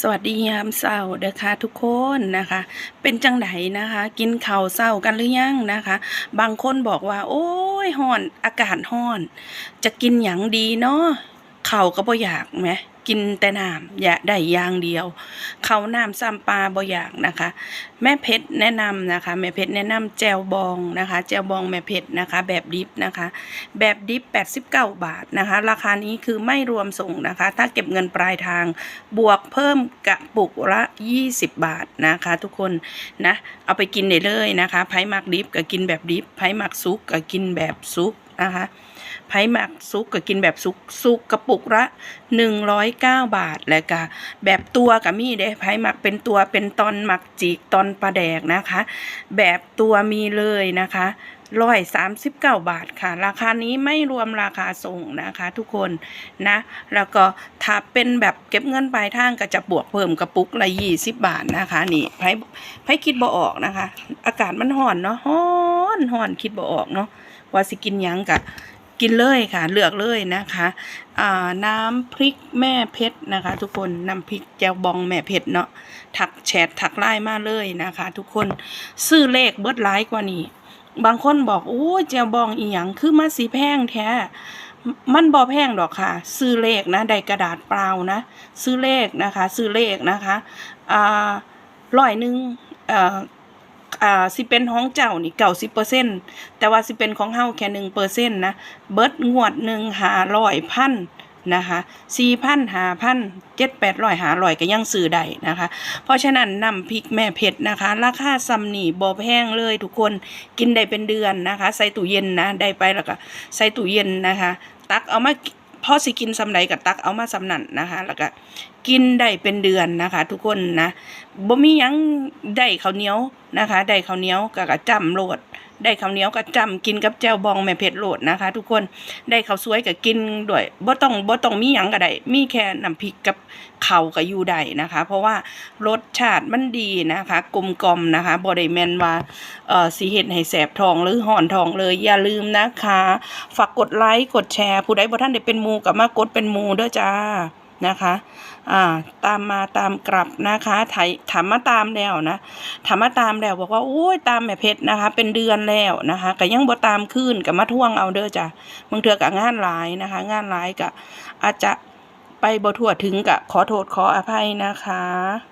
สวัสดียามเช้าเด้อค่ะทุกคนนะคะ เป็นจังไดนะคะ กินข่าวเช้ากันหรือยังนะคะ บางคนบอกว่า โอ้ยห่อน อากาศห่อน จะกินหยังดีเนาะข่าก็บ่อยากแหม กินแต่น้ำอย่าได้ยางเดียว เขาน้ำซ้ำปลาบ่อยากนะคะ แม่เพชรแนะนำนะคะ แม่เพชรแนะนำแจวบองนะคะ แจวบองแม่เพชรนะคะ แบบดิบนะคะ แบบดิบ89 บาทนะคะ ราคานี้คือไม่รวมส่งนะคะ ถ้าเก็บเงินปลายทางบวกเพิ่มกระปุกละ 20 บาทนะคะ ทุกคนนะเอาไปกินได้เลยนะคะไผ่หมักดิบก็กินแบบดิบไผ่หมักซุกก็กินแบบซุก นะคะไผ่หมักซุกก็กินแบบซุกซุกกระปุกละ 109 บาทแล้วก็แบบตัวก็มีเด้ไผ่หมักเป็นตัวเป็นตอนหมักจีกตอนปลาแดกนะคะ แบบตัวมีเลยนะคะร้อยสามสิบเก้าบาทค่ะ ราคานี้ไม่รวมราคาส่งนะคะทุกคนนะ แล้วก็ถ้าเป็นแบบเก็บเงินปลายทางก็จะบวกเพิ่มกระปุกละยี่สิบบาทนะคะ นี่ไพ่ไพ่คิดบ่ออกนะคะ อากาศมันห่อนเนาะฮ้อนห่อนคิดบ่ออกเนาะ ว่าสิกินยังกะกินเลยค่ะ เลือกเลยนะคะอ่าน้ำพริกแม่เพชรนะคะ ทุกคนน้ำพริกแจ่วบองแม่เพชรเนาะถักแชทถักไล่มาเลยนะคะ ทุกคนซื้อเลขเบิดไลายกว่านี้ บางคนบอกโอ้แจวบองอีหยังคือมาสีแพงแท้มันบ่แพงดอกค่ะ ซื้อเลขนะได้กระดาษเปล่านะ ซื้อเลขนะคะ ซื้อเลขนะคะอ่าร้อยหนึ่งเอ่อ อ่าสิเป็นของเจ้านี่เก้าสิบเปอร์เซ็นแต่ว่าสิเป็นของเฮาแค่หนึ่งเปอร์เซ็นต์นะเบิดงวดหนึ่งหาร้อยพันนะคะสี่พันหาพันเจ็ดแปดร้อยหาร้อยก็ยังซื้อได้นะคะ เพราะฉะนั้นนำพริกแม่เผ็ดนะคะ ราคาซัมนี่บ่แพงเลยทุกคนกินได้เป็นเดือนนะคะ ใส่ตู้เย็นนะได้ไปแล้วก็ใส่ตู้เย็นนะคะ ตักเอามา พอสิกินสำไรกับตักเอามาสำนั่นนะคะ แล้วก็กินได้เป็นเดือนนะคะ ทุกคนนะบ่มียังได้ข้าวเหนียวนะคะ ได้ข้าวเหนียวกับกะจำโลด ได้ข้าวเหนียวกับจำกินกับแจ่วบองแม่เผ็ดโลดนะคะ ทุกคนได้ข้าวสวยกับกินด้วยบ่ต้องบ่ต้องมีหยังก็ได้มีแค่น้ำพริกกับข้าวก็อยู่ได้นะคะ เพราะว่ารสชาติมันดีนะคะกลมกล่อมนะคะบ่ได้แมนว่าเอ่อสิเฮ็ดให้แสบทองหรือห่อนทองเลยอย่าลืมนะคะ ฝากกดไลค์กดแชร์ ผู้ใดบ่ท่านได้เป็นมูกับมากดเป็นมูเด้อจ้า นะคะอ่าตามมาตามกลับนะคะไถถามมาตามแล้วนะถามมาตามแล้วบอกว่าโอ้ยตามแม่เพชรนะคะ เป็นเดือนแล้วนะคะก็ยังบ่ตามขึ้นก็มาท่วงเอาเด้อจ้ะบางเทื่อก็งานหลายนะคะ งานหลายก็อาจจะไปบ่ทั่วถึงก็ขอโทษขออภัยนะคะ